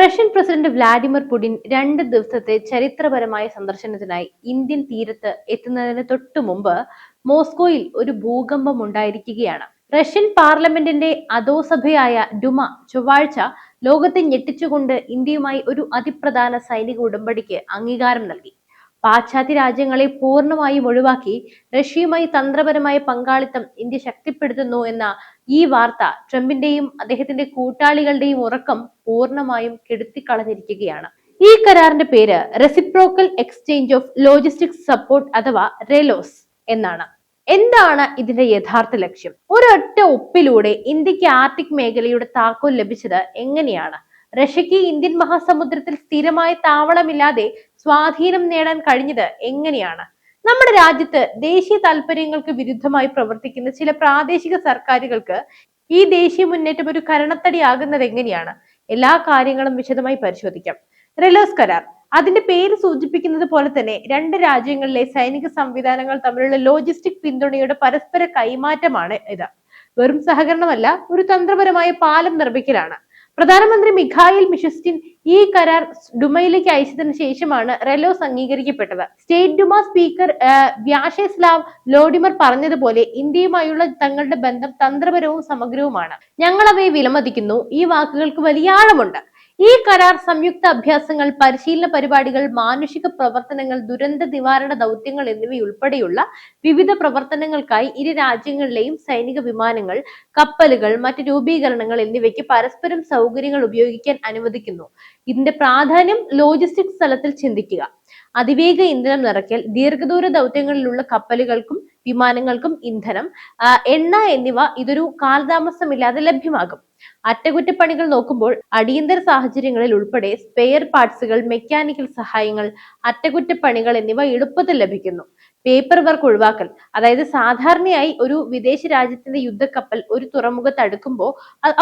Russian president Vladimir Putin രണ്ട് ദിവസത്തെ ചരിത്രപരമായ സന്ദർശനത്തിനായി ഇന്ത്യൻ തീരത്ത് എത്തുന്നതിന് തൊട്ടു മുമ്പ് മോസ്കോയിൽ ഒരു ഭൂകമ്പം ഉണ്ടായിരിക്കുകയാണ്. റഷ്യൻ പാർലമെന്റിന്റെ അധോസഭയായ ഡുമ ചൊവ്വാഴ്ച ലോകത്തെ ഞെട്ടിച്ചുകൊണ്ട് ഇന്ത്യയുമായി ഒരു അതിപ്രധാന സൈനിക ഉടമ്പടിക്ക് അംഗീകാരം നൽകി. പാശ്ചാത്യ രാജ്യങ്ങളെ പൂർണമായും ഒഴിവാക്കി റഷ്യയുമായി തന്ത്രപരമായ പങ്കാളിത്തം ഇന്ത്യ ശക്തിപ്പെടുത്തുന്നു എന്ന ഈ വാർത്ത ട്രംപിന്റെയും അദ്ദേഹത്തിന്റെ കൂട്ടാളികളുടെയും ഉറക്കം പൂർണമായും കെടുത്തിക്കളഞ്ഞിരിക്കുകയാണ്. ഈ കരാറിന്റെ പേര് reciprocal exchange of logistics support അഥവാ റെലോസ് എന്നാണ്. എന്താണ് ഇതിന്റെ യഥാർത്ഥ ലക്ഷ്യം? ഒരൊറ്റ ഒപ്പിലൂടെ ഇന്ത്യയ്ക്ക് ആർട്ടിക് മേഖലയുടെ താക്കോൽ ലഭിച്ചത് എങ്ങനെയാണ്? റഷ്യക്ക് ഇന്ത്യൻ മഹാസമുദ്രത്തിൽ സ്ഥിരമായ താവളമില്ലാതെ സ്വാധീനം നേടാൻ കഴിഞ്ഞത് എങ്ങനെയാണ്? നമ്മുടെ രാജ്യത്ത് ദേശീയ താല്പര്യങ്ങൾക്ക് വിരുദ്ധമായി പ്രവർത്തിക്കുന്ന ചില പ്രാദേശിക സർക്കാരുകൾക്ക് ഈ ദേശീയ മുന്നേറ്റം ഒരു കരണത്തടിയാകുന്നത് എങ്ങനെയാണ്? എല്ലാ കാര്യങ്ങളും വിശദമായി പരിശോധിക്കാം. റെലോസ് കരാർ. അതിന്റെ പേര് സൂചിപ്പിക്കുന്നത് പോലെ തന്നെ രണ്ട് രാജ്യങ്ങളിലെ സൈനിക സംവിധാനങ്ങൾ തമ്മിലുള്ള ലോജിസ്റ്റിക് പിന്തുണയുടെ പരസ്പര കൈമാറ്റമാണ് ഇത്. വെറും സഹകരണമല്ല ഒരു തന്ത്രപരമായ പാലം നിർമ്മിക്കലാണ്. പ്രധാനമന്ത്രി മിഖായിൽ മിഷസ്റ്റിൻ ഈ കരാർ ഡുമയിലേക്ക് അയച്ചതിന് ശേഷമാണ് റെലോസ് അംഗീകരിക്കപ്പെട്ടത്. സ്റ്റേറ്റ് ഡുമ സ്പീക്കർ വ്യാഷെസ്ലാവ് ലോഡിമർ പറഞ്ഞതുപോലെ ഇന്ത്യയുമായുള്ള തങ്ങളുടെ ബന്ധം തന്ത്രപരവും സമഗ്രവുമാണ്. ഞങ്ങൾ അവയെ വിലമതിക്കുന്നു. ഈ വാക്കുകൾക്ക് വലിയ ആഴമുണ്ട്. ഈ കരാർ സംയുക്ത അഭ്യാസങ്ങൾ പരിശീലന പരിപാടികൾ മാനുഷിക പ്രവർത്തനങ്ങൾ ദുരന്ത നിവാരണ ദൗത്യങ്ങൾ എന്നിവയുൾപ്പെടെയുള്ള വിവിധ പ്രവർത്തനങ്ങൾക്കായി ഇരു രാജ്യങ്ങളിലെയും സൈനിക വിമാനങ്ങൾ കപ്പലുകൾ മറ്റ് രൂപീകരണങ്ങൾ എന്നിവയ്ക്ക് പരസ്പരം സൗകര്യങ്ങൾ ഉപയോഗിക്കാൻ അനുവദിക്കുന്നു. ഇതിന്റെ പ്രാധാന്യം ലോജിസ്റ്റിക്സ് തലത്തിൽ ചിന്തിക്കുക. അതിവേഗ ഇന്ധനം നിറയ്ക്കൽ ദീർഘദൂര ദൗത്യങ്ങളിലുള്ള കപ്പലുകൾക്കും വിമാനങ്ങൾക്കും ഇന്ധനം എണ്ണ എന്നിവ ഇതൊരു കാലതാമസമില്ലാതെ ലഭ്യമാകും. അറ്റകുറ്റപ്പണികൾ നോക്കുമ്പോൾ അടിയന്തര സാഹചര്യങ്ങളിൽ ഉൾപ്പെടെ സ്പെയർ പാർട്സുകൾ മെക്കാനിക്കൽ സഹായങ്ങൾ അറ്റകുറ്റപ്പണികൾ എന്നിവ എളുപ്പത്തിൽ ലഭിക്കുന്നു. പേപ്പർ വർക്ക് ഒഴിവാക്കൽ അതായത് സാധാരണയായി ഒരു വിദേശ രാജ്യത്തിന്റെ യുദ്ധക്കപ്പൽ ഒരു തുറമുഖത്ത് അടുക്കുമ്പോൾ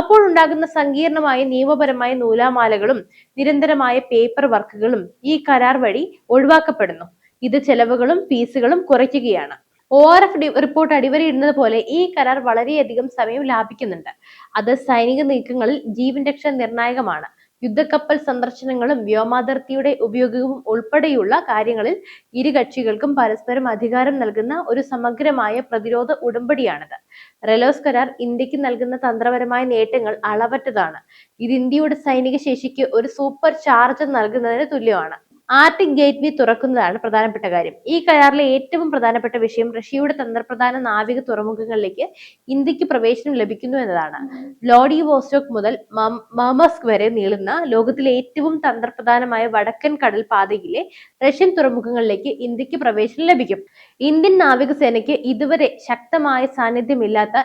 അപ്പോൾ ഉണ്ടാകുന്ന സങ്കീർണമായ നിയമപരമായ നൂലാമാലകളും നിരന്തരമായ പേപ്പർ വർക്കുകളും ഈ കരാർ വഴി ഒഴിവാക്കപ്പെടുന്നു. ഇത് ചെലവുകളും ഫീസുകളും കുറയ്ക്കുകയാണ്. ഒ ആർ എഫ് റിപ്പോർട്ട് അടിവരയിടുന്നത് പോലെ ഈ കരാർ വളരെയധികം സമയം ലാഭിക്കുന്നുണ്ട്. അത് സൈനിക നീക്കങ്ങളിൽ ജീവൻ രക്ഷ നിർണായകമാണ്. യുദ്ധക്കപ്പൽ സന്ദർശനങ്ങളും വ്യോമാതിർത്തിയുടെ ഉപയോഗവും ഉൾപ്പെടെയുള്ള കാര്യങ്ങളിൽ ഇരു കക്ഷികൾക്കും പരസ്പരം അധികാരം നൽകുന്ന ഒരു സമഗ്രമായ പ്രതിരോധ ഉടമ്പടിയാണിത്. റെലോസ് കരാർ ഇന്ത്യയ്ക്ക് നൽകുന്ന തന്ത്രപരമായ നേട്ടങ്ങൾ അളവറ്റതാണ്. ഇത് ഇന്ത്യയുടെ സൈനിക ശേഷിക്ക് ഒരു സൂപ്പർ ചാർജ് നൽകുന്നതിന് തുല്യമാണ്. ആർട്ടിക് ഗേറ്റ് വേ തുറക്കുന്നതാണ് പ്രധാനപ്പെട്ട കാര്യം. ഈ കരാറിലെ ഏറ്റവും പ്രധാനപ്പെട്ട വിഷയം റഷ്യയുടെ തന്ത്രപ്രധാന നാവിക തുറമുഖങ്ങളിലേക്ക് ഇന്ത്യയ്ക്ക് പ്രവേശനം ലഭിക്കുന്നു എന്നതാണ്. ലോഡി വോസ്റ്റോക്ക് മുതൽ മമസ്ക് വരെ നീളുന്ന ലോകത്തിലെ ഏറ്റവും തന്ത്രപ്രധാനമായ വടക്കൻ കടൽ പാതയിലെ റഷ്യൻ തുറമുഖങ്ങളിലേക്ക് ഇന്ത്യയ്ക്ക് പ്രവേശനം ലഭിക്കും. ഇന്ത്യൻ നാവികസേനയ്ക്ക് ഇതുവരെ ശക്തമായ സാന്നിധ്യമില്ലാത്ത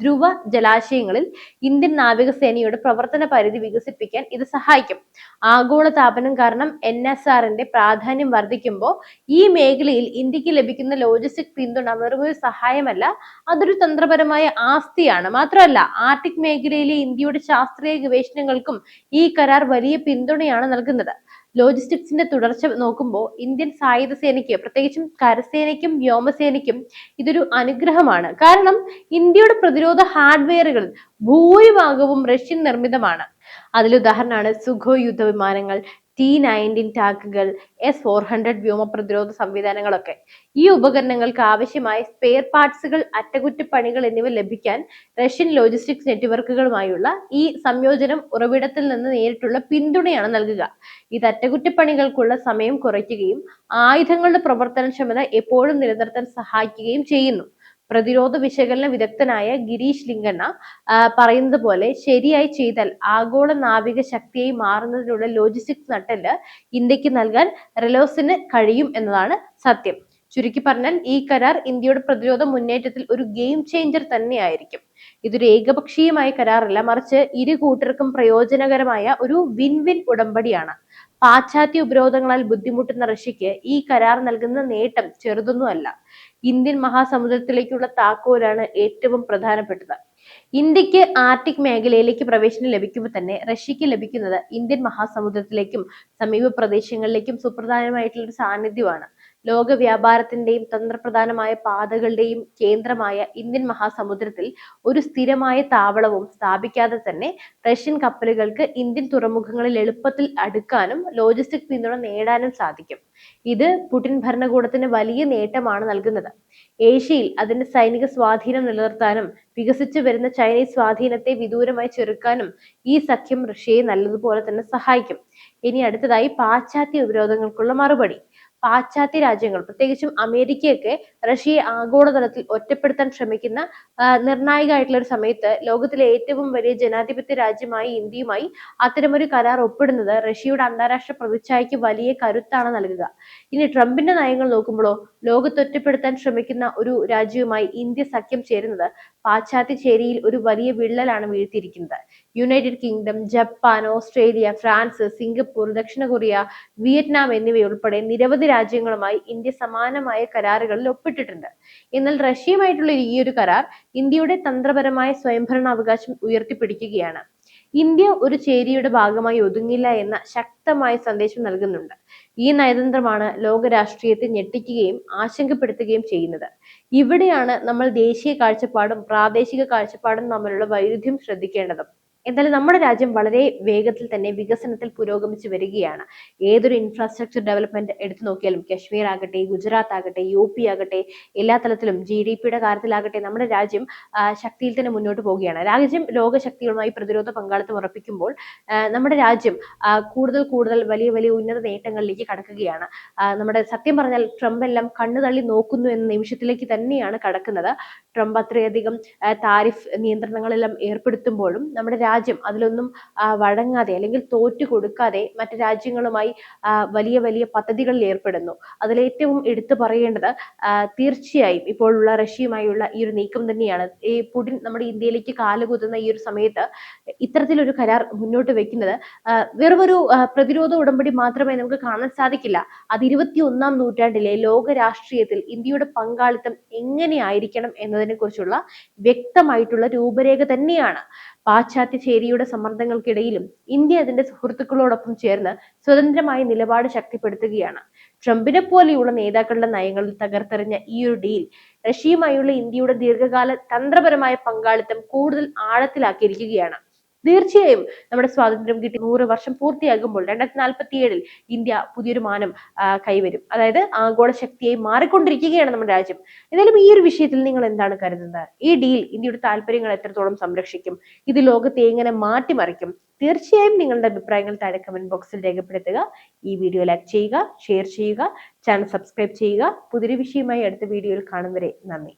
ധ്രുവ ജലാശയങ്ങളിൽ ഇന്ത്യൻ നാവികസേനയുടെ പ്രവർത്തന പരിധി വികസിപ്പിക്കാൻ ഇത് സഹായിക്കും. ആഗോള താപനം കാരണം എൻ എസ് ആറിന്റെ പ്രാധാന്യം വർദ്ധിക്കുമ്പോൾ ഈ മേഖലയിൽ ഇന്ത്യയ്ക്ക് ലഭിക്കുന്ന ലോജിസ്റ്റിക് പിന്തുണ വെറും ഒരു സഹായമല്ല അതൊരു തന്ത്രപരമായ ആസ്തിയാണ്. മാത്രമല്ല ആർട്ടിക് മേഖലയിലെ ഇന്ത്യയുടെ ശാസ്ത്രീയ ഗവേഷണങ്ങൾക്കും ഈ കരാർ വലിയ പിന്തുണയാണ് നൽകുന്നത്. ലോജിസ്റ്റിക്സിന്റെ തുടർച്ച നോക്കുമ്പോൾ ഇന്ത്യൻ സായുധ സേനയ്ക്ക് പ്രത്യേകിച്ചും കരസേനയ്ക്കും വ്യോമസേനയ്ക്കും ഇതൊരു അനുഗ്രഹമാണ്. കാരണം ഇന്ത്യയുടെ പ്രതിരോധ ഹാർഡ്വെയറുകൾ ഭൂരിഭാഗവും റഷ്യൻ നിർമ്മിതമാണ്. അതിലുദാഹരണമാണ് സുഖോ യുദ്ധ വിമാനങ്ങൾ ടി നയന്റീൻ ടാക്കുകൾ എസ് ഫോർ ഹൺഡ്രഡ് വ്യോമ പ്രതിരോധ സംവിധാനങ്ങളൊക്കെ. ഈ ഉപകരണങ്ങൾക്ക് ആവശ്യമായ സ്പെയർ പാർട്സുകൾ അറ്റകുറ്റപ്പണികൾ എന്നിവ ലഭിക്കാൻ റഷ്യൻ ലോജിസ്റ്റിക്സ് നെറ്റ്വർക്കുകളുമായുള്ള ഈ സംയോജനം ഉറവിടത്തിൽ നിന്ന് നേരിട്ടുള്ള പിന്തുണയാണ് നൽകുക. ഇത് അറ്റകുറ്റപ്പണികൾക്കുള്ള സമയം കുറയ്ക്കുകയും ആയുധങ്ങളുടെ പ്രവർത്തനക്ഷമത എപ്പോഴും നിലനിർത്താൻ സഹായിക്കുകയും ചെയ്യുന്നു. പ്രതിരോധ വിശകലന വിദഗ്ധനായ ഗിരീഷ് ലിംഗണ്ണ പറയുന്നത് പോലെ ശരിയായി ചെയ്താൽ ആഗോള നാവിക ശക്തിയായി മാറുന്നതിനുള്ള ലോജിസ്റ്റിക്സ് നട്ടൽ ഇന്ത്യയ്ക്ക് നൽകാൻ റിലോസിന് കഴിയും എന്നതാണ് സത്യം. ചുരുക്കി പറഞ്ഞാൽ ഈ കരാർ ഇന്ത്യയുടെ പ്രതിരോധ മുന്നേറ്റത്തിൽ ഒരു ഗെയിം ചേഞ്ചർ തന്നെയായിരിക്കും. ഇതൊരു ഏകപക്ഷീയമായ കരാറല്ല മറിച്ച് ഇരു കൂട്ടർക്കും പ്രയോജനകരമായ ഒരു വിൻ വിൻ ഉടമ്പടിയാണ്. പാശ്ചാത്യ ഉപരോധങ്ങളാൽ ബുദ്ധിമുട്ടുന്ന റഷ്യക്ക് ഈ കരാർ നൽകുന്ന നേട്ടം ചെറുതൊന്നുമല്ല. ഇന്ത്യൻ മഹാസമുദ്രത്തിലേക്കുള്ള താക്കോലാണ് ഏറ്റവും പ്രധാനപ്പെട്ടത്. ഇന്ത്യയ്ക്ക് ആർട്ടിക് മേഖലയിലേക്ക് പ്രവേശനം ലഭിക്കുമ്പോൾ തന്നെ റഷ്യക്ക് ലഭിക്കുന്നത് ഇന്ത്യൻ മഹാസമുദ്രത്തിലേക്കും സമീപ പ്രദേശങ്ങളിലേക്കും സുപ്രധാനമായിട്ടുള്ള ഒരു സാന്നിധ്യമാണ്. ലോക വ്യാപാരത്തിന്റെയും തന്ത്രപ്രധാനമായ പാതകളുടെയും കേന്ദ്രമായ ഇന്ത്യൻ മഹാസമുദ്രത്തിൽ ഒരു സ്ഥിരമായ താവളവും സ്ഥാപിക്കാതെ തന്നെ റഷ്യൻ കപ്പലുകൾക്ക് ഇന്ത്യൻ തുറമുഖങ്ങളിൽ എളുപ്പത്തിൽ അടുക്കാനും ലോജിസ്റ്റിക് പിന്തുണ നേടാനും സാധിക്കും. ഇത് പുടിൻ ഭരണകൂടത്തിന് വലിയ നേട്ടമാണ് നൽകുന്നത്. ഏഷ്യയിൽ അതിന്റെ സൈനിക സ്വാധീനം നിലനിർത്താനും വികസിച്ചു വരുന്ന ചൈനീസ് സ്വാധീനത്തെ വിദൂരമായി ചെറുക്കാനും ഈ സഖ്യം റഷ്യയെ നല്ലതുപോലെ തന്നെ സഹായിക്കും. ഇനി അടുത്തതായി പാശ്ചാത്യ ഉപരോധങ്ങൾക്കുള്ള മറുപടി. പാശ്ചാത്യ രാജ്യങ്ങൾ പ്രത്യേകിച്ചും അമേരിക്കയൊക്കെ റഷ്യയെ ആഗോളതലത്തിൽ ഒറ്റപ്പെടുത്താൻ ശ്രമിക്കുന്ന നിർണായകമായിട്ടുള്ള ഒരു സമയത്ത് ലോകത്തിലെ ഏറ്റവും വലിയ ജനാധിപത്യ രാജ്യമായി ഇന്ത്യയുമായി അത്തരമൊരു കരാർ ഒപ്പിടുന്നത് റഷ്യയുടെ അന്താരാഷ്ട്ര പ്രതിച്ഛായക്ക് വലിയ കരുത്താണ് നൽകുക. ഇനി ട്രംപിന്റെ നയങ്ങൾ നോക്കുമ്പോഴോ ലോകത്തൊറ്റപ്പെടുത്താൻ ശ്രമിക്കുന്ന ഒരു രാജ്യവുമായി ഇന്ത്യ സഖ്യം ചേരുന്നത് പാശ്ചാത്യ ചേരിയിൽ ഒരു വലിയ വിള്ളലാണ് വീഴ്ത്തിയിരിക്കുന്നത്. United Kingdom Japan Australia France Singapore ദക്ഷിണ കൊറിയ വിയറ്റ്നാം എന്നിവയുൾപ്പെടെ നിരവധി രാജ്യങ്ങളുമായി ഇന്ത്യ സമാനമായ കരാറുകളിൽ ഒപ്പിട്ടിട്ടുണ്ട്. എന്നാൽ റഷ്യയുമായിട്ടുള്ള ഈ ഒരു കരാർ ഇന്ത്യയുടെ തന്ത്രപരമായ സ്വയംഭരണാവകാശം ഉയർത്തിപ്പിടിക്കുകയാണ്. ഇന്ത്യ ഒരു ചേരിയുടെ ഭാഗമായി ഒതുങ്ങില്ല എന്ന ശക്തമായ സന്ദേശം നൽകുന്നുണ്ട്. ഈ നയതന്ത്രമാണ് ലോക രാഷ്ട്രീയത്തെ ഞെട്ടിക്കുകയും ആശങ്കപ്പെടുത്തുകയും ചെയ്യുന്നത്. ഇവിടെയാണ് നമ്മൾ ദേശീയ കാഴ്ചപ്പാടും പ്രാദേശിക കാഴ്ചപ്പാടും തമ്മിലുള്ള വൈരുദ്ധ്യം ശ്രദ്ധിക്കേണ്ടത്. എന്തായാലും നമ്മുടെ രാജ്യം വളരെ വേഗത്തിൽ തന്നെ വികസനത്തിൽ പുരോഗമിച്ച് വരികയാണ്. ഏതൊരു ഇൻഫ്രാസ്ട്രക്ചർ ഡെവലപ്മെന്റ് എടുത്തു നോക്കിയാലും കശ്മീർ ആകട്ടെ ഗുജറാത്ത് ആകട്ടെ യു പി ആകട്ടെ എല്ലാ തലത്തിലും ജി ഡി പിയുടെ കാര്യത്തിലാകട്ടെ നമ്മുടെ രാജ്യം ശക്തിയിൽ തന്നെ മുന്നോട്ട് പോവുകയാണ്. രാജ്യം ലോകശക്തികളുമായി പ്രതിരോധ പങ്കാളിത്തം ഉറപ്പിക്കുമ്പോൾ നമ്മുടെ രാജ്യം കൂടുതൽ കൂടുതൽ വലിയ വലിയ ഉന്നത നേട്ടങ്ങളിലേക്ക് കടക്കുകയാണ്. നമ്മുടെ സത്യം പറഞ്ഞാൽ ട്രംപ് എല്ലാം കണ്ണു തള്ളി നോക്കുന്നു എന്ന നിമിഷത്തിലേക്ക് തന്നെയാണ് കടക്കുന്നത്. ട്രംപ് അത്രയധികം താരിഫ് നിയന്ത്രണങ്ങളെല്ലാം ഏർപ്പെടുത്തുമ്പോഴും നമ്മുടെ രാജ്യം അതിലൊന്നും വഴങ്ങാതെ അല്ലെങ്കിൽ തോറ്റു കൊടുക്കാതെ മറ്റു രാജ്യങ്ങളുമായി വലിയ വലിയ പദ്ധതികളിൽ ഏർപ്പെടുന്നു. അതിലേറ്റവും എടുത്തു പറയേണ്ടത് തീർച്ചയായും ഇപ്പോഴുള്ള റഷ്യയുമായുള്ള ഈ ഒരു നീക്കം തന്നെയാണ്. ഈ പുടിൻ നമ്മുടെ ഇന്ത്യയിലേക്ക് കാലുകുത്തുന്ന ഈ ഒരു സമയത്ത് ഇത്തരത്തിലൊരു കരാർ മുന്നോട്ട് വെക്കുന്നത് വെറുമൊരു പ്രതിരോധ ഉടമ്പടി മാത്രമേ നമുക്ക് കാണാൻ സാധിക്കില്ല. അത് ഇരുപത്തി ഒന്നാം നൂറ്റാണ്ടിലെ ലോക രാഷ്ട്രീയത്തിൽ ഇന്ത്യയുടെ പങ്കാളിത്തം എങ്ങനെയായിരിക്കണം എന്നതിനെ കുറിച്ചുള്ള വ്യക്തമായിട്ടുള്ള രൂപരേഖ തന്നെയാണ്. പാശ്ചാത്യ ചേരിയുടെ സമ്മർദ്ദങ്ങൾക്കിടയിലും ഇന്ത്യ അതിന്റെ സുഹൃത്തുക്കളോടൊപ്പം ചേർന്ന് സ്വതന്ത്രമായ നിലപാട് ശക്തിപ്പെടുത്തുകയാണ്. ട്രംപിനെ പോലെയുള്ള നേതാക്കളുടെ നയങ്ങളിൽ തകർത്തെറിഞ്ഞ ഈ ഒരു ഡീൽ റഷ്യയുമായുള്ള ഇന്ത്യയുടെ ദീർഘകാല തന്ത്രപരമായ പങ്കാളിത്തം കൂടുതൽ ആഴത്തിലാക്കിയിരിക്കുകയാണ്. തീർച്ചയായും നമ്മുടെ സ്വാതന്ത്ര്യം കിട്ടി. നൂറ് വർഷം പൂർത്തിയാകുമ്പോൾ രണ്ടായിരത്തി നാൽപ്പത്തി ഏഴിൽ ഇന്ത്യ പുതിയൊരു മാനം കൈവരും. അതായത് ആഗോള ശക്തിയായി മാറിക്കൊണ്ടിരിക്കുകയാണ് നമ്മുടെ രാജ്യം. എന്തായാലും ഈ ഒരു വിഷയത്തിൽ നിങ്ങൾ എന്താണ് കരുതുന്നത്? ഈ ഡീൽ ഇന്ത്യയുടെ താല്പര്യങ്ങൾ എത്രത്തോളം സംരക്ഷിക്കും? ഇത് ലോകത്തെ എങ്ങനെ മാറ്റിമറിക്കും? തീർച്ചയായും നിങ്ങളുടെ അഭിപ്രായങ്ങൾ താഴെ കമന്റ് ബോക്സിൽ രേഖപ്പെടുത്തുക. ഈ വീഡിയോ ലൈക്ക് ചെയ്യുക ഷെയർ ചെയ്യുക ചാനൽ സബ്സ്ക്രൈബ് ചെയ്യുക. പുതിയൊരു വിഷയമായി അടുത്ത വീഡിയോയിൽ കാണും വരെ നന്ദി.